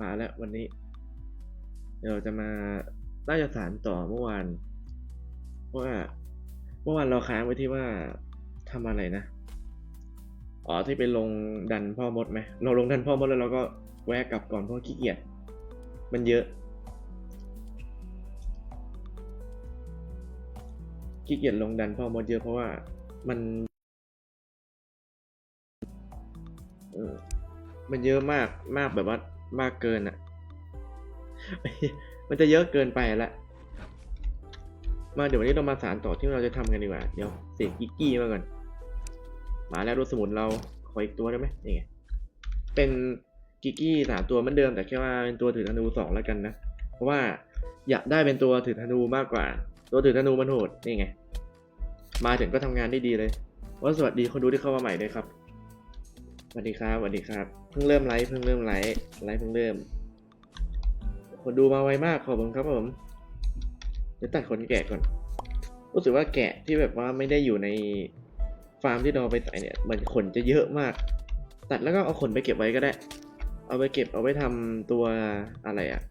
มาแล้ววันนี้ เดี๋ยวเราจะมาน่าจะสารต่อเมื่อวาน เพราะว่าเมื่อวานเราค้างไว้ที่ว่าทำอะไรนะ อ๋อที่ไปลงดันพ่อมดไหมเราลงดันพ่อมดแล้วเราก็แวะกลับก่อนเพราะขี้เกียจมันเยอะขี้เกียจลงดันพ่อมดเยอะเพราะว่ามันมันเยอะมากมากแบบว่า มากเกินอะมันจะเยอะเกินไปละ มาเดี๋ยววันนี้เรามาสารต่อที่เราจะทำกันดีกว่า เดี๋ยวเสียงกิกกี้มาก่อน มาแล้วรถสมุนเราขออีกตัวได้ไหมนี่ไง เป็นกิกกี้สามตัวเหมือนเดิมแต่แค่ว่าเป็นตัวถือธนูสองแล้วกันนะ เพราะว่าอยากได้เป็นตัวถือธนูมากกว่า ตัวถือธนูมันโหดนี่ไง มาถึงก็ทำงานได้ดีเลยว่าสวัสดีคนดูที่เข้ามาใหม่ด้วยครับ วัสดีครับสวัสดีครับ เพิ่งเริ่มไลฟ์เพิ่งเริ่มไลฟ์ไลฟ์เพิ่งเริ่ม คนดูมาไวมากขอบคุณครับผมเดี๋ยวตัดขนแกะก่อน รู้สึกว่าแกะที่แบบว่าไม่ได้อยู่ในฟาร์มที่เราไปใส่เนี่ย มันขนจะเยอะมาก ตัดแล้วก็เอาขนไปเก็บไว้ก็ได้ เอาไปเก็บเอาไว้ทำตัวอะไรอะ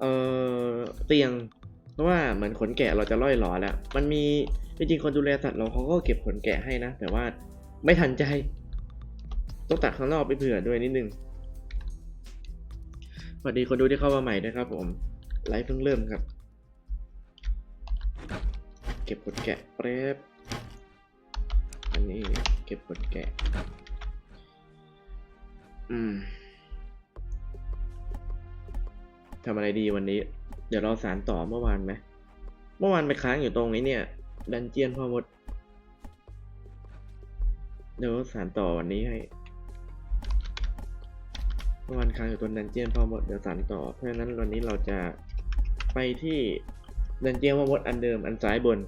เออเตียง เพราะว่าเหมือนขนแกะเราจะล่อยหลอแล้ว มันมีจริงๆคนดูแลสัตว์เราเขาก็เก็บขนแกะให้นะ แต่ว่าไม่ทันใจ ต้องตัดข้างนอกไปเผื่อด้วยนิดนึงสวัสดีคนดูที่เข้ามาใหม่นะครับผม ไลฟ์เพิ่งเริ่มครับ เก็บขนแกะแป๊บอันนี้เก็บขนแกะ อืมทำอะไรดีวันนี้ เดี๋ยวเราสารต่อเมื่อวานไหม เมื่อวานไปค้างอยู่ตรงนี้เนี่ย ดันเจียนพ่อมด เดี๋ยวสารต่อวันนี้ให้ เมื่อวานค้างอยู่ตรงดันเจียนพ่อมดเดี๋ยวสารต่อ เพราะฉะนั้นวันนี้เราจะไปที่ดันเจียนพ่อมดอันเดิมอันซ้ายบน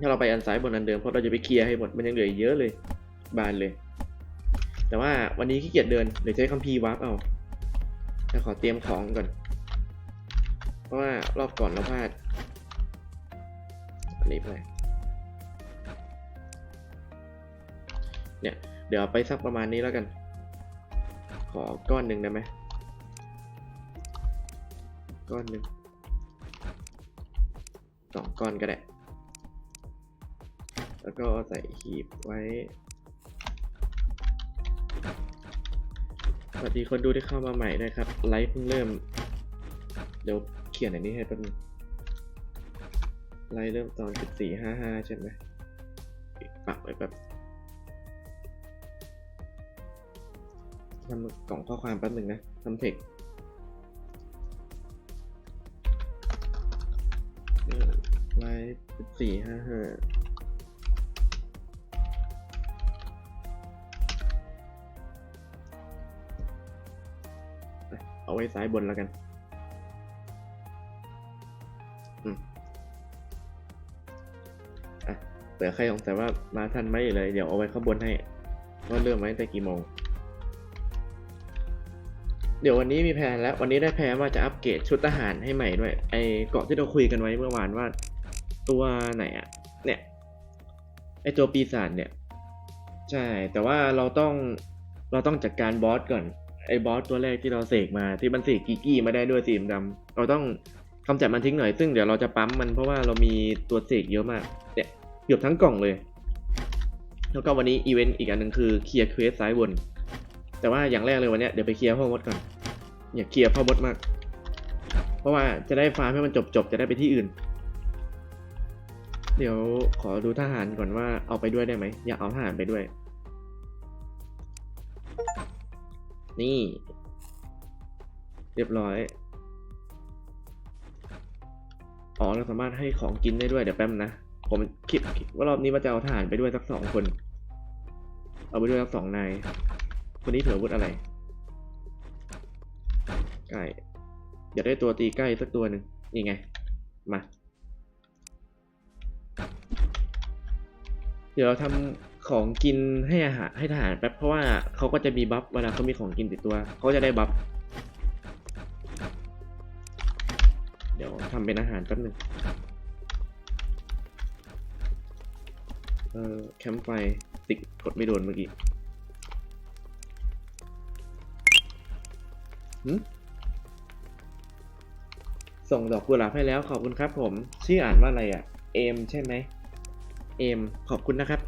ถ้าเราไปอันซ้ายบนอันเดิมเพราะเราจะไปเคลียร์ให้หมดมันยังเหลือเยอะเลย บานเลย แต่ว่าวันนี้ขี้เกียจเดินเดี๋ยวใช้คัมภีร์วาร์ปเอาจะขอเตรียมของก่อน เพราะว่ารอบก่อนเราพลาดอันนี้ไปเนี่ยเดี๋ยวไปสักประมาณนี้แล้วกัน ขอก้อนหนึ่งได้ไหมก้อนหนึ่งสองก้อนก็ได้ แล้วก็ใส่หีบไว้ สวัสดีคนดูที่เข้ามาใหม่นะครับ ไลฟ์เพิ่งเริ่ม เดี๋ยวเขียนอันนี้ให้แป๊บนึงไลฟ์เริ่มตอน 14.55 ใช่ไหมปักไว้แบบ ทำกล่องข้อความแป๊บหนึ่งนะทำเทคไลฟ์14.55เอาไว้ซ้ายบนแล้วกันอืมอะเผื่อใครสงสัยว่ามาทันไหมเลย เดี๋ยวเอาไว้ข้างบนให้ ว่าเริ่มไว้แต่กี่โมง เดี๋ยววันนี้มีแผนแล้ว วันนี้ได้แผนว่าจะอัปเกรดชุดทหารให้ใหม่ด้วย ไอเกาะที่เราคุยกันไว้เมื่อวานว่า ตัวไหนอะเนี่ย ไอตัวปีศาจเนี่ย ใช่ แต่ว่าเราต้องเราต้องจัดการบอสก่อน ไอบอสตัวแรกที่เราเสกมาที่มันเสกกิกกี้มาได้ด้วยสีดำเราต้องกำจัดมันทิ้งหน่อย ซึ่งเดี๋ยวเราจะปั๊มมันเพราะว่าเรามีตัวเสกเยอะมาก เนี่ยเกือบทั้งกล่องเลย แล้วก็วันนี้อีเวนต์อีกอันหนึ่งคือเคลียร์เควสซ้ายบน แต่ว่าอย่างแรกเลยวันนี้เดี๋ยวไปเคลียร์พ่อมดก่อน อย่าเคลียร์พ่อมดมาก เพราะว่าจะได้ฟาร์มให้มันจบจบๆจะได้ไปที่อื่น เดี๋ยวขอดูทหารก่อนว่าเอาไปด้วยได้ไหมอยากเอาทหารไปด้วย นี่ เรียบร้อยอ๋อเราสามารถให้ของกินได้ด้วยเดี๋ยวแป๊บนะ ผมคิดว่ารอบนี้ว่าจะเอาทหารไปด้วยสักสองคน เอาไปด้วยสักสองนาย คนนี้ถืออาวุธอะไร ไก่อยากได้ตัวตีใกล้สักตัวหนึ่งนี่ไง มา เดี๋ยวเราทำของกินให้อาหารให้ทหารแป๊บเพราะว่าเขาก็จะมีบัฟเวลาเขามีของกินติดตัวเขาจะได้บัฟเดี๋ยวทำเป็นอาหารแป๊บหนึ่งเออแคมป์ไฟติดกดไม่โดนเมื่อกี้ ส่งดอกกุหลาบให้แล้วขอบคุณครับ ผม ชื่ออ่านว่าอะไรอะ เอมใช่ไหม เอม ขอบคุณนะครับ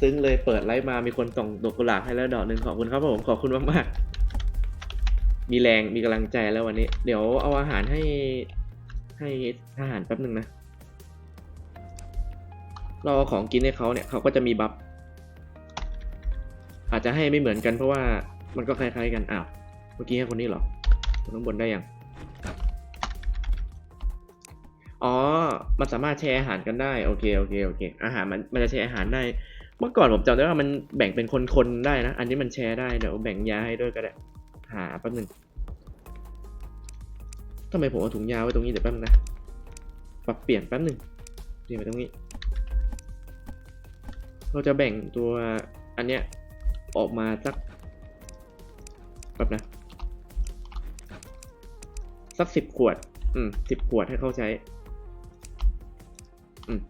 ซึ้งเลยเปิดไลฟ์มามีคนส่งดอกกุหลาบให้แล้วดอกหนึ่งขอบคุณครับผมขอบคุณมากๆมีแรงมีกำลังใจแล้ววันนี้ เดี๋ยวเอาอาหารให้ให้ทหารแป๊บหนึ่งนะเราเอาของกินให้เขาเนี่ยเขาก็จะมีบัฟอาจจะให้ไม่เหมือนกันเพราะว่ามันก็คล้ายๆกันอ้าว มื่อกี้ให้คนนี้เหรอคนข้างบนได้ยัง อ๋อ มันสามารถแชร์อาหารกันได้ โอเค โอเค โอเค อาหารมัน มันจะแชร์อาหารได้ เมื่อก่อนผมจำได้ว่ามันแบ่งเป็นคนๆได้นะ อันนี้มันแชร์ได้ เดี๋ยวแบ่งยาให้ด้วยก็ได้ หาแป๊บหนึงทำไมผมเอาถุงยาไว้ตรงนี้เดี๋ยวแป๊บนึงนะ ปรับเปลี่ยนแป๊บหนึงเปลี่ยนไปตรงนี้ เราจะแบ่งตัวอันเนี้ยออกมาสักแบบนะ สักสิบขวด อืมสิบขวดให้เขาใช้ อืม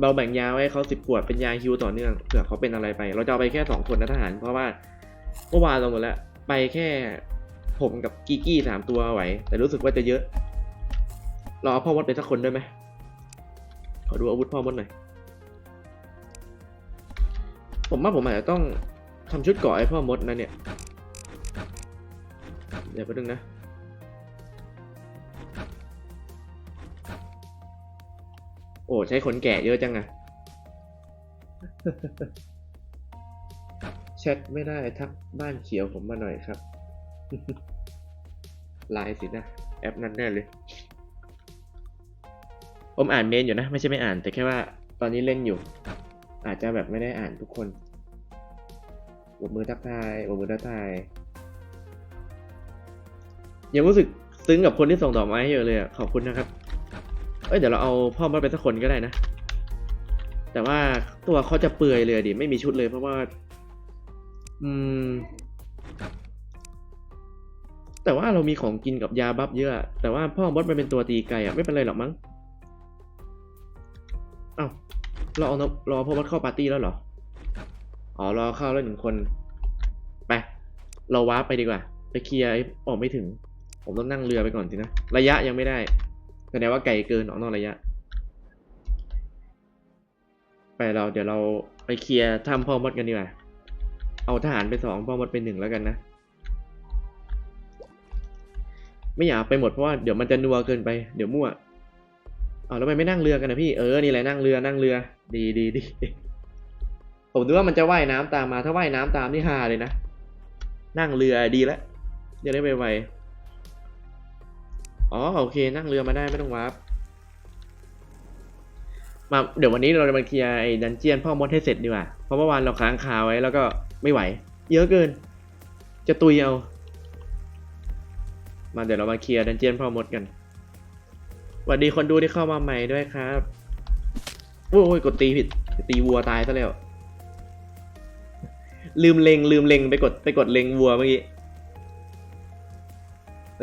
เราแบ่งยาไว้ให้เขาสิบขวดเป็นยาฮิวต่อเนื่องเผื่อเขาเป็นอะไรไป เราจะเอาไปแค่สองคนนะทหาร เพราะว่าเมื่อวานเราหมดแล้วไปแค่ผมกับกีกี้สามตัวไหว แต่รู้สึกว่าจะเยอะ เราเอาพ่อมดไปสักคนได้ไหมขอดูอาวุธพ่อมดหน่อย ผมว่าผมอาจจะต้องทำชุดเกราะให้พ่อมดนะเนี่ย เดี๋ยวแป๊บนึงนะ โอ้ใช้ขนแกะเยอะจังอะแชทไม่ได้ทักบ้านเขียวผมมาหน่อยครับไลน์สินะแอปนั้นแน่เลย ผมอ่านเมนอยู่นะ ไม่ใช่ไม่อ่าน แต่แค่ว่าตอนนี้เล่นอยู่ อาจจะแบบไม่ได้อ่านทุกคนบกมือทักทายบกมือทักทายยังรู้สึกซึ้งกับคนที่ส่งดอกไม้ให้เยอะเลยอะขอบคุณนะครับ เอ้ยเดี๋ยวเราเอาพ่อมาไปสักคนก็ได้นะ แต่ว่าตัวเขาจะเปื่อยเลยดิไม่มีชุดเลยเพราะว่า อืม แต่ว่าเรามีของกินกับยาบัฟเยอะ แต่ว่าพ่อบอสมันเป็นตัวตีไก่อะไม่เป็นไรหรอกมั้งเอ้าเราเอารอพ่อบอสเข้าปาร์ตี้แล้วเหรออ๋อรอเข้าแล้วหนึ่งคนไปเราวาร์ปไปดีกว่า ไปเคลียร์ออกไม่ถึง ผมต้องนั่งเรือไปก่อนสินะ ระยะยังไม่ได้ แสดงว่าไกลเกินออกนอกระยะ ไปเราเดี๋ยวเราไปเคลียร์ถ้ำพ่อมดกันดีกว่า เอาทหารไปสองพ่อมดไปหนึ่งแล้วกันนะ ไม่อยากไปหมดเพราะว่าเดี๋ยวมันจะนัวเกินไปเดี๋ยวมั่วเอาแล้วไมไม่นั่งเรือกันนะพี่เออนี่แหละนั่งเรือนั่งเรือ ดีดีดีผมนึกว่ามันจะว่ายน้ำตามมาถ้าว่ายน้ำตามนี่ฮาเลยนะ นั่งเรือดีแล้วจะได้ไปไวๆ อ๋อโอเคนั่งเรือมาได้ไม่ต้องวาร์ปมาเดี๋ยววันนี้เราจะมาเคลียร์ไอ้ดันเจียนพ่อมดให้เสร็จดีกว่า เพราะเมื่อวานเราค้างคาไว้แล้วก็ไม่ไหว เยอะเกิน จะตุยเอา มาเดี๋ยวเรามาเคลียร์ดันเจียนพ่อมดกันสวัสดีคนดูที่เข้ามาใหม่ด้วยครับโอ้ยกดตีผิดตีวัวตายซะแล้ว ลืมเลงลืมเลงไปกดไปกดเลงวัวเมื่อกี้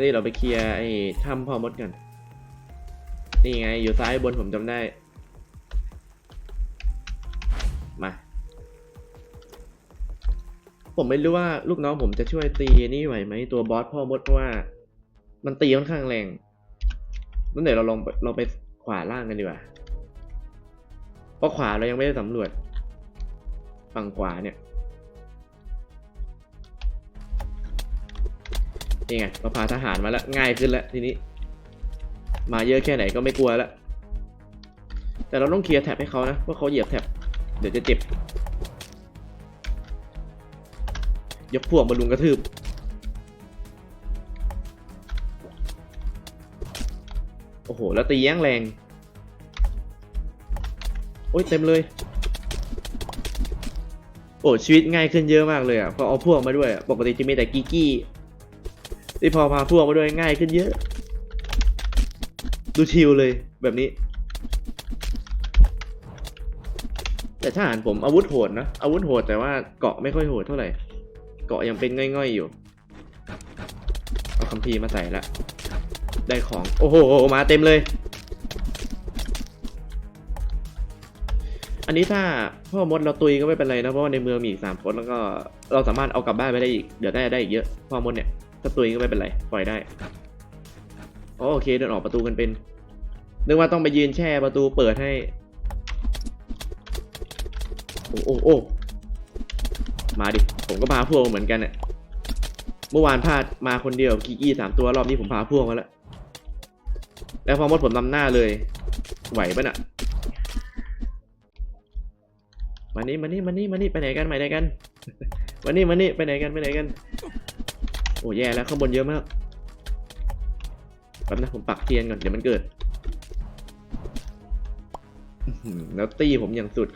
นี่เราไปเคลียร์ไอ้ถ้ำพ่อมดกัน นี่ไงอยู่ซ้ายบนผมจำได้ มา ผมไม่รู้ว่าลูกน้องผมจะช่วยตีนี่ไหวไหมตัวบอสพ่อมดเพราะว่า มันตีค่อนข้างแรงนั่นเดี๋ยวเราลองเราไปขวาล่างกันดีกว่าเพราะขวาเรายังไม่ได้สำรวจ ฝั่งขวาเนี่ย นี่ไงเราพาทหารมาแล้วง่ายขึ้นแล้วทีนี้ มาเยอะแค่ไหนก็ไม่กลัวแล้วแต่เราต้องเคลียร์แท็บให้เขานะว่าเขาเหยียบแท็บเดี๋ยวจะเจ็บยกพวกมาลุงกระทืบโอ้โห แล้วตีแย่งแรง โอ้ยเต็มเลย โอ้ชีวิตง่ายขึ้นเยอะมากเลยอะพอเอาพวกมาด้วย ปกติจะมีแต่กีกี้ ที่พอพาพวกมาด้วยง่ายขึ้นเยอะ ดูชิลเลยแบบนี้ แต่ทหารผมอาวุธโหดนะ อาวุธโหดแต่ว่าเกาะไม่ค่อยโหดเท่าไหร่ เกาะยังเป็นง่อยๆอยู่ เอาคัมภีร์มาใส่ละ ได้ของ โอ้โห มาเต็มเลย อันนี้ถ้าพ่อมดเราตุยก็ไม่เป็นไรนะ เพราะว่าในเมืองมีอีกสามคนแล้วก็เราสามารถเอากลับบ้านไปได้อีก เดี๋ยวได้ได้อีกเยอะ พ่อมดเนี่ย ถ้าตุยก็ไม่เป็นไรปล่อยได้อ๋อโอเคเดินออกประตูกันเป็นนึกว่าต้องไปยืนแช่ประตูเปิดให้ โอ้โอ้โอ้มาดิ ผมก็พาพวกเหมือนกันเนี่ยเมื่อวานพลาดมาคนเดียวกีกี้สามตัวรอบนี้ผมพาพวกมาแล้ว แล้วพอมดผมนำหน้าเลย ไหวปะน่ะมานี่มานี่มานี่มานี่ไปไหนกันไปไหนกันมานี่มานี่ไปไหนกันไปไหนกัน โอ้แย่แล้วข้างบนเยอะมากแป๊บนะผมปักเทียนก่อนเดี๋ยวมันเกิดแล้วตีผมอย่างสุด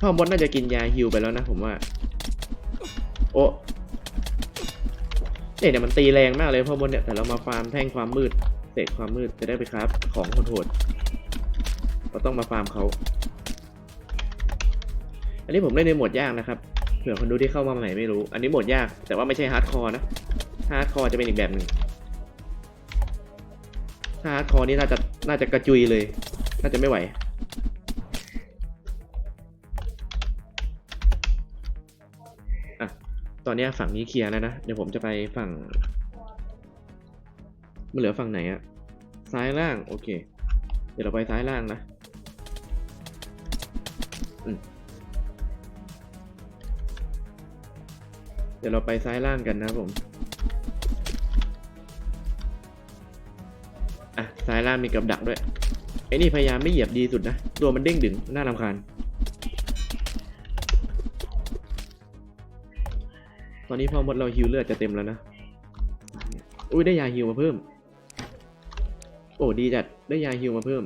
พ่อมดน่าจะกินยาฮิวไปแล้วนะผมว่า โอ้เนี่ยเนี่ยมันตีแรงมากเลยพ่อมดเนี่ยแต่เรามาฟาร์มแท่งความมืดเสกความมืดจะได้ไปครับของโหดๆเราต้องมาฟาร์มเขาอันนี้ผมเล่นในโหมดยากนะครับ ผื่อคนดูที่เข้ามาใหม่ไม่รู้ อันนี้โหมดยาก แต่ว่าไม่ใช่ฮาร์ดคอร์นะ ฮาร์ดคอร์จะเป็นอีกแบบหนึ่งถ้าฮาร์ดคอร์นี่น่าจะน่าจะกระจุยเลย น่าจะไม่ไหวตอนนี้ฝั่งนี้เคลียร์แล้วนะ เดี๋ยวผมจะไปฝั่ง มันเหลือฝั่งไหนอะซ้ายล่าง โอเค เดี๋ยวเราไปซ้ายล่างนะ อืม เดี๋ยวเราไปซ้ายล่างกันนะผม อะ ซ้ายล่างมีกับดักด้วยไอ้นี่พยายามไม่เหยียบดีสุดนะ ตัวมันเด้งดึงน่ารำคาญ ตอนนี้พอหมดเราฮิวเลือดจะเต็มแล้วนะ อุ้ยได้ยาฮิวมาเพิ่ม โอ้ดีจัดได้ยาฮิวมาเพิ่ม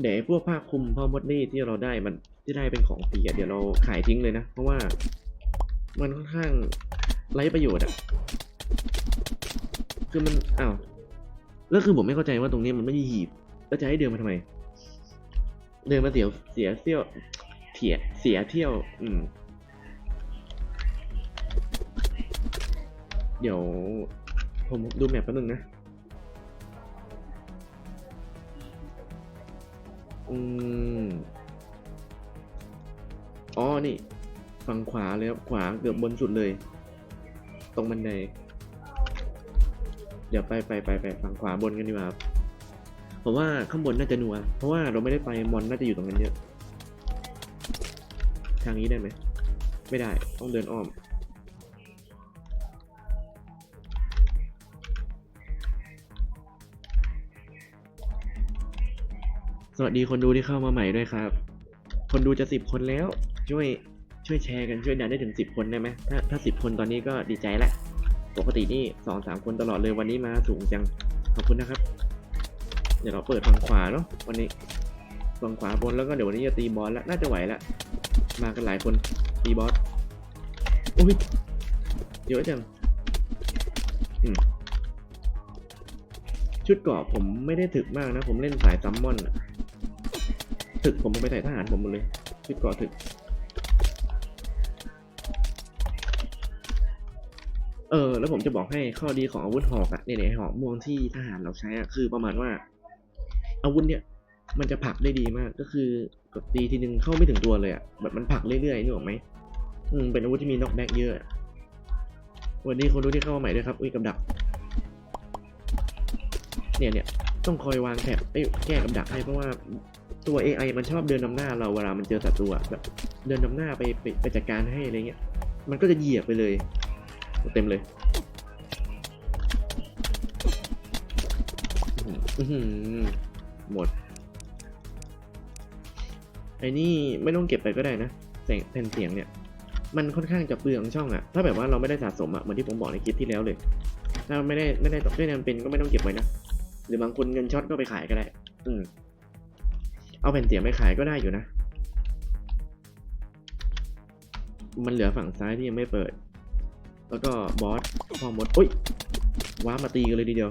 เดี๋ยวพวกผ้าคลุมพ่อมดนี่ที่เราได้มันที่ได้เป็นของฟรีอะเดี๋ยวเราขายทิ้งเลยนะ เพราะว่า มันค่อนข้างไร้ประโยชน์อะคือมันอ้าวแล้วคือผมไม่เข้าใจว่าตรงนี้มันไม่ใช่หีบ แล้วจะให้เดินมาทำไม เดินมาเสียเสียเที่ยวเถียเสียเที่ยว อืม เดี๋ยว ผมดูแมปแป๊บนึงนะ อืม อ๋อ นี่ ฝั่งขวาเลยครับขวาเกือบบนสุดเลย ตรงบันไดเดี๋ยวไปไปไปไปฝั่งขวาบนกันดีกว่าครับผมว่าข้างบนน่าจะนัว เพราะว่าเราไม่ได้ไปมอนน่าจะอยู่ตรงนั้นเยอะทางนี้ได้ไหมไม่ได้ต้องเดินอ้อม สวัสดีคนดูที่เข้ามาใหม่ด้วยครับ คนดูจะสิบคนแล้ว ช่วย ช่วยแชร์กันช่วยดันได้ถึงสิบคนได้ไหมถ้าถ้าสิบคนตอนนี้ก็ดีใจละปกตินี่สองสามคนตลอดเลยวันนี้มาสูงจังขอบคุณนะครับ เดี๋ยวเราเปิดฝั่งขวาเนาะวันนี้ฝั่งขวาบนแล้วก็เดี๋ยววันนี้จะตีบอสแล้วน่าจะไหวละมากันหลายคนตีบอสอุ้ยเยอะจังชุดเกราะผมไม่ได้ถึกมากนะ ผมเล่นสายซัมมอนถึกผมไปใส่ทหารผมหมดเลย ชุดเกราะถึก เออแล้วผมจะบอกให้ข้อดีของอาวุธหอกอะเนี่ยหอกม่วงที่ทหารเราใช้อะคือประมาณว่า อาวุธเนี่ย มันจะผลักได้ดีมากก็คือกดตีทีนึงเข้าไม่ถึงตัวเลยอะแบบมันผลักเรื่อยๆนึกออกไหมอืมเป็นอาวุธที่มีน็อกแบ็กเยอะ วันนี้คนดูที่เข้ามาใหม่ด้วยครับอุ้ยกับดัก เนี่ยเนี่ยต้องคอยวางแถบเอ้ยแก้กับดักให้เพราะว่าตัว AI มันชอบเดินนำหน้าเราเวลามันเจอศัตรูอะแบบเดินนำหน้าไปไปไปจัดการให้อะไรเงี้ย มันก็จะเหยียบไปเลย เต็มเลยหมด ไอ้นี่ไม่ต้องเก็บไปก็ได้นะแผ่นเสียงเนี่ย มันค่อนข้างจะเปลืองช่องอะถ้าแบบว่าเราไม่ได้สะสมอะเหมือนที่ผมบอกในคลิปที่แล้วเลย ถ้าไม่ได้ไม่ได้ด้วยจำเป็นก็ไม่ต้องเก็บไว้นะ หรือบางคนเงินช็อตก็ไปขายก็ได้ อืม เอาแผ่นเสียงไปขายก็ได้อยู่นะ มันเหลือฝั่งซ้ายที่ยังไม่เปิด แล้วก็บอสพอมดอุ้ยว้ามาตีกันเลยทีเดียว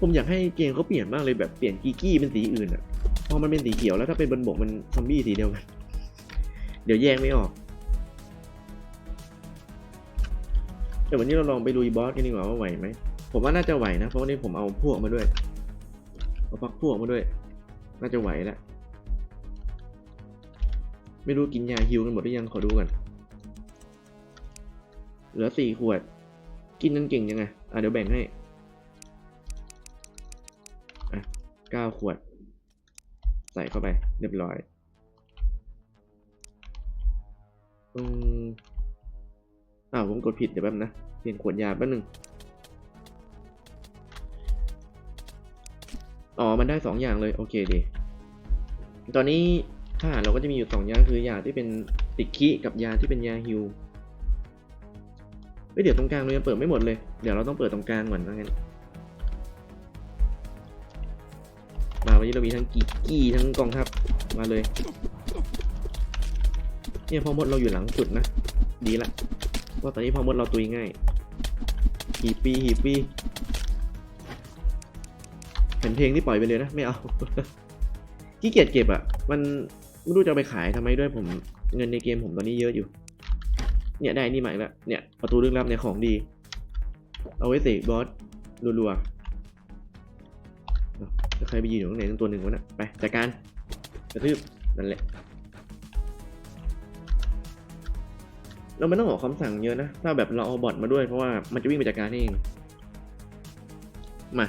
ผมอยากให้เกมเขาเปลี่ยนมากเลยแบบเปลี่ยนกีกี้เป็นสีอื่นอะพอมันเป็นสีเขียวแล้วถ้าเป็นบนบกมันซอมบี้สีเดียวกัน เดี๋ยวแยกไม่ออกเดี๋ยววันนี้เราลองไปลุยบอสกันดีกว่าว่าไหวไหม ผมว่าน่าจะไหวนะ เพราะวันนี้ผมเอาพวกมาด้วย เอาพักพวกมาด้วย น่าจะไหวแล้วไม่รู้กินยาฮิวกันหมดหรือยังขอดูก่อน เหลือสี่ขวด กินกันเก่งยังไง อะเดี๋ยวแบ่งให้ อะเก้าขวด ใส่เข้าไป เรียบร้อย อืมอ้าวผมกดผิดเดี๋ยวแป๊บนะเปลี่ยนขวดยาแป๊บนึงอ๋อ มันได้สองอย่างเลย โอเคดี ตอนนี้ทหารเราก็จะมีอยู่สองอย่างคือยาที่เป็นติดคิกับยาที่เป็นยาฮิว เอ้ยเดี๋ยวตรงกลางเรายังเปิดไม่หมดเลย เดี๋ยวเราต้องเปิดตรงกลางก่อนนะงั้น มาวันนี้เรามีทั้งกีกี้ทั้งกองทัพมาเลย เนี่ยพอมดเราอยู่หลังสุดนะ ดีละเพราะตอนนี้พอมดเราตุยง่ายหีปีหีปีแผ่นเพลงที่ปล่อยไปเลยนะไม่เอาขี้เกียจเก็บอะมันไม่รู้จะไปขายทำไมด้วยผมเงินในเกมผมตอนนี้เยอะอยู่ เนี่ยได้นี่ใหม่ละเนี่ยประตูลึกลับเนี่ยของดี เอาไว้เสกบอสรัวๆเอาแล้วใครไปยืนอยู่ตรงไหนตัวหนึ่งวะน่ะไปจัดการกระทืบนั่นแหละเราไม่ต้องออกคำสั่งเยอะนะ ถ้าแบบเราเอาบอทมาด้วยเพราะว่ามันจะวิ่งไปจัดการเอง มา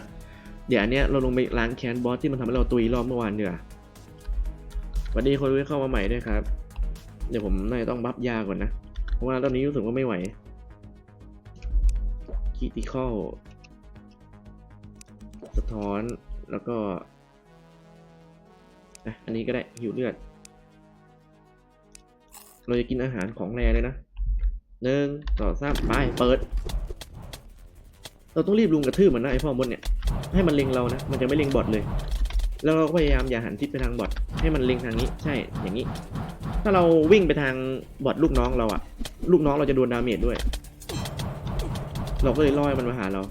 เดี๋ยวอันเนี้ยเราลงไปล้างแค้นบอสที่มันทำให้เราตุยรอบเมื่อวานเนีกว่ยสวัสดีคนที่เข้ามาใหม่ด้วยครับ เดี๋ยวผมน่าจะต้องบัฟยาก่อนนะ เพราะว่าตอนนี้รู้สึกว่าไม่ไหวคิติคอลสะท้อนแล้วก็อะอันนี้ก็ได้หิวเลือด เราจะกินอาหารของแรเลยนะหนึ่งต่อสามไปเปิด เราต้องรีบลุมกระทืบมันนะไอพ่อมดเนี่ย ให้มันเล็งเรานะ มันจะไม่เล็งบอทเลย แล้วเราก็พยายามอย่าหันทิศไปทางบอทให้มันเล็งทางนี้ ใช่ อย่างนี้ ถ้าเราวิ่งไปทางบอทลูกน้องเราอะลูกน้องเราจะโดนดาเมจด้วย เราก็เลยล่อให้มันมาหาเรา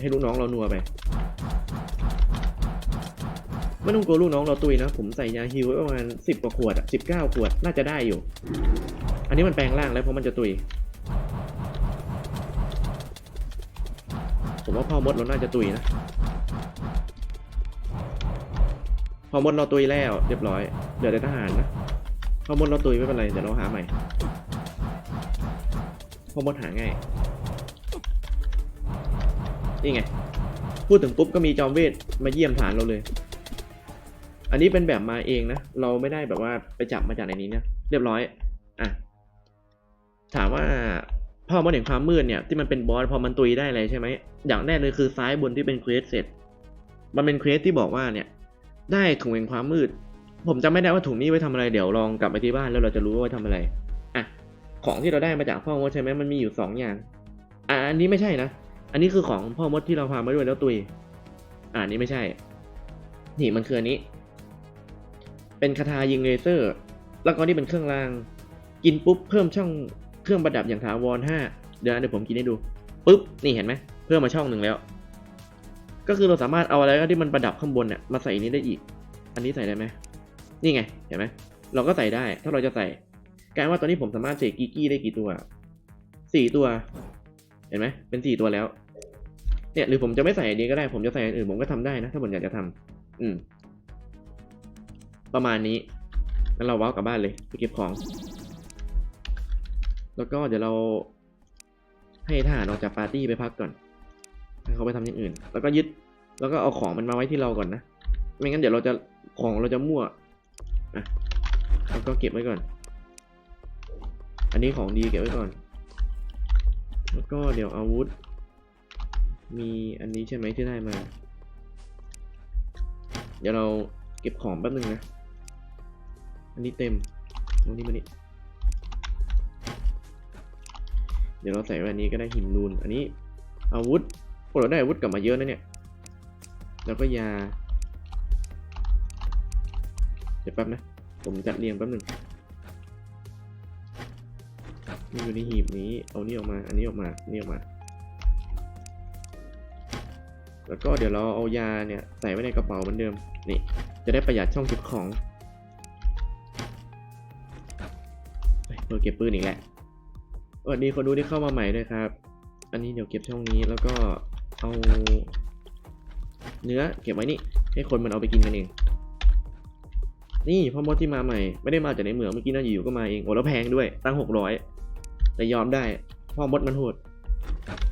ให้ลูกน้องเรานัวไปไม่ต้องกลัวลูกน้องเราตุยนะ ผมใส่ยาฮิวไว้ประมาณสิบกว่าขวดอะสิบเก้าขวดน่าจะได้อยู่ อันนี้มันแปลงร่างแล้วเพราะมันจะตุย ผมว่าพ่อมดเราน่าจะตุยนะพอมดเราตุยแล้ว เรียบร้อยเหลือแต่ทหารนะ พ่อมดเราตุยไม่เป็นไรเดี๋ยวเราหาใหม่พ่อมดหาง่ายนี่ไง พูดถึงปุ๊บก็มีจอมเวทมาเยี่ยมฐานเราเลย อันนี้เป็นแบบมาเองนะ เราไม่ได้แบบว่าไปจับมาจากในนี้เนะเรียบร้อย อะ ถามว่าพ่อมดแห่งความมืดเนี่ยที่มันเป็นบอสพอมันตุยได้อะไรใช่ไหมอย่างแรกเลยคือซ้ายบนที่เป็นเควสเสร็จ มันเป็นเควสที่บอกว่าเนี่ย ได้ถุงแห่งความมืด ผมจำไม่ได้ว่าถุงนี้ไว้ทำอะไรเดี๋ยวลองกลับไปที่บ้านแล้วเราจะรู้ว่าไว้ทำอะไรอะของที่เราได้มาจากพ่อมดใช่ไหมมันมีอยู่สองอย่าง อะอันนี้ไม่ใช่นะอันนี้คือของพ่อมดที่เราพามาด้วยแล้วตุยอ่าอันนี้ไม่ใช่ นี่มันคืออันนี้ เป็นคาถายิงเลเซอร์ แล้วก็นี่เป็นเครื่องราง กินปุ๊บเพิ่มช่องเครื่องประดับอย่างถาวรห้าเดี๋ยวนะเดี๋ยวผมกินให้ดูปุ๊บนี่เห็นไหมเพิ่มมาช่องหนึ่งแล้ว ก็คือเราสามารถเอาอะไรก็ที่มันประดับข้างบนเนี่ยมาใส่นี้ได้อีก อันนี้ใส่ได้ไหม นี่ไง เห็นไหมเราก็ใส่ได้ ถ้าเราจะใส่กลายว่าตอนนี้ผมสามารถเสกกิกกี้ได้กี่ตัวสี่ตัว เห็นไหมเป็นสี่ตัวแล้ว เนี่ย หรือผมจะไม่ใส่อันนี้ก็ได้ ผมจะใส่อันอื่นผมก็ทำได้นะ ถ้าผมอยากจะทำอืม ประมาณนี้งั้นเราว้าวกลับบ้านเลยไปเก็บของ แล้วก็เดี๋ยวเราให้ทหารออกจากปาร์ตี้ไปพักก่อนให้เขาไปทำอย่างอื่น แล้วก็ยึด แล้วก็เอาของมันมาไว้ที่เราก่อนนะ ไม่งั้นเดี๋ยวเราจะของเราจะมั่ว อะแล้วก็เก็บไว้ก่อน อันนี้ของดีเก็บไว้ก่อน แล้วก็เดี๋ยวอาวุธ มีอันนี้ใช่ไหมที่ได้มา เดี๋ยวเราเก็บของแป๊บนึงนะ อันนี้เต็มตรงนี้มานี่เดี๋ยวเราใส่ไว้อันนี้ก็ได้หินนูน อันนี้อาวุธพวกเราได้อาวุธกลับมาเยอะนะเนี่ย แล้วก็ยา เดี๋ยวแป๊บนะ ผมจัดเรียงแป๊บหนึ่งนี่อยู่ในหีบนี้ เอานี่ออกมา อันนี้ออกมา นี่ออกมา แล้วก็เดี๋ยวเราเอายาเนี่ยใส่ไว้ในกระเป๋าเหมือนเดิม นี่ จะได้ประหยัดช่องเก็บของเฮ้ยเราเก็บปืนอีกแล้วสวัสดีคนดูที่เข้ามาใหม่ด้วยครับ อันนี้เดี๋ยวเก็บช่องนี้แล้วก็เอา เนื้อเก็บไว้นี่ให้คนมันเอาไปกินกันเอง นี่พ่อมดที่มาใหม่ ไม่ได้มาจากในเมืองเมื่อกี้น่าอยู่ๆก็มาเอง โอ้แล้วแพงด้วย ตั้งหกร้อยแต่ยอมได้ พ่อมดมันโหด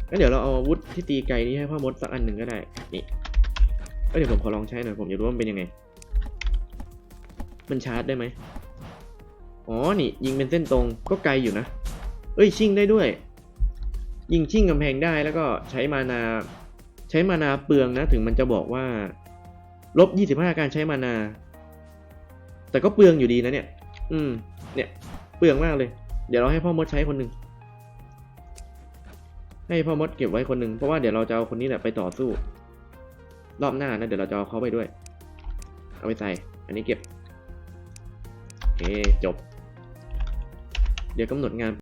งั้นเดี๋ยวเราเอาอาวุธที่ตีไกลนี้ให้พ่อมดสักอันหนึ่งก็ได้ นี่เอ้ยเดี๋ยวผมขอลองใช้หน่อย ผมอยากรู้ว่ามันเป็นยังไง มันชาร์จได้ไหมอ๋อ นี่ ยิงเป็นเส้นตรงก็ไกลอยู่นะ เอ้ย ชิ่งได้ด้วย ยิงชิ่งกำแพงได้แล้วก็ใช้มานา ใช้มานาเปลืองนะ ถึงมันจะบอกว่าลบยี่สิบห้าการใช้มานา แต่ก็เปลืองอยู่ดีนะเนี่ย อืม เนี่ย เปลืองมากเลย เดี๋ยวเราให้พ่อมดใช้คนหนึ่ง ให้พ่อมดเก็บไว้คนหนึ่ง เพราะว่าเดี๋ยวเราจะเอาคนนี้แหละไปต่อสู้ รอบหน้านะ เดี๋ยวเราจะเอาเขาไปด้วย เอาไปใส่ อันนี้เก็บ โอเค จบ เดี๋ยวกำหนดงาน